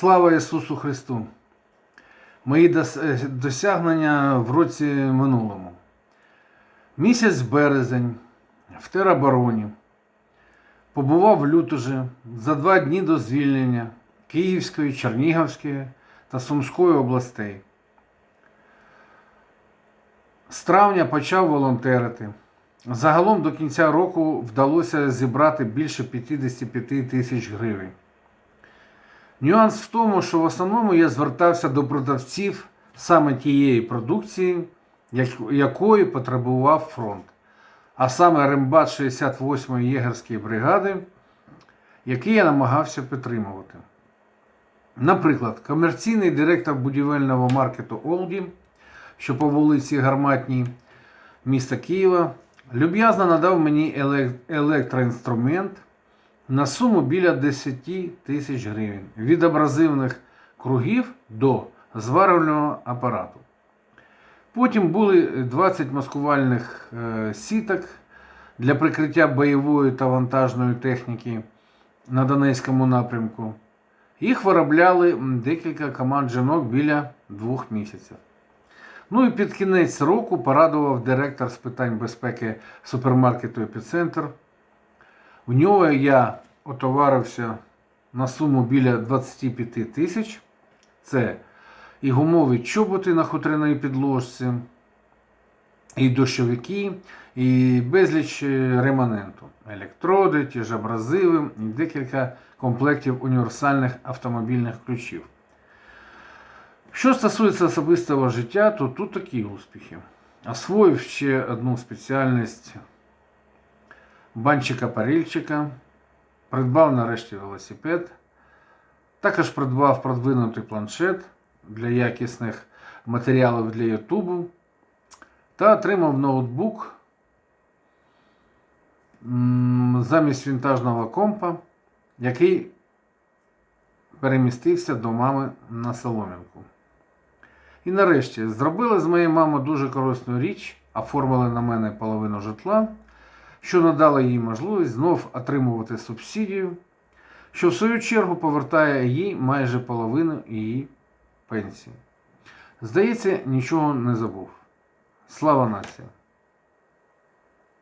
Слава Ісусу Христу! Мої е, досягнення в році минулому. Місяць березень в теробороні. Побував в Лютожі за два дні до звільнення Київської, Чернігівської та Сумської областей. З травня почав волонтерити. Загалом до кінця року вдалося зібрати більше 55 тисяч гривень. Нюанс в тому, що в основному я звертався до продавців саме тієї продукції, якої потребував фронт, а саме рембат 68-ї єгерської бригади, який я намагався підтримувати. Наприклад, комерційний директор будівельного маркету Олді, що по вулиці Гарматній міста Києва, люб'язно надав мені електроінструмент на суму біля 10 тисяч гривень від абразивних кругів до зварювального апарату. Потім були 20 маскувальних е, сіток для прикриття бойової та вантажної техніки на Донецькому напрямку. Їх виробляли декілька команд жінок біля двох місяців. Ну і під кінець року порадував директор з питань безпеки супермаркету Епіцентр. В нього я отоварився на суму біля 25 тисяч. Це і гумові чоботи на хутряній підложці, і дощовики, і безліч е, реманенту, електроди, ті ж абразиви, і декілька комплектів універсальних автомобільних ключів. Що стосується особистого життя, то тут такі успіхи. Освоїв ще одну спеціальність банчика-парильчика, придбав нарешті велосипед, також придбав продвинутий планшет для якісних матеріалів для Ютубу. Та отримав ноутбук замість вінтажного компа, який перемістився до мами на Солом'янку. І нарешті зробили з моєю мамою дуже корисну річ, оформили на мене половину житла, що надало їй можливість знов отримувати субсидію, що в свою чергу повертає їй майже половину її пенсії. Здається, нічого не забув. Слава нації!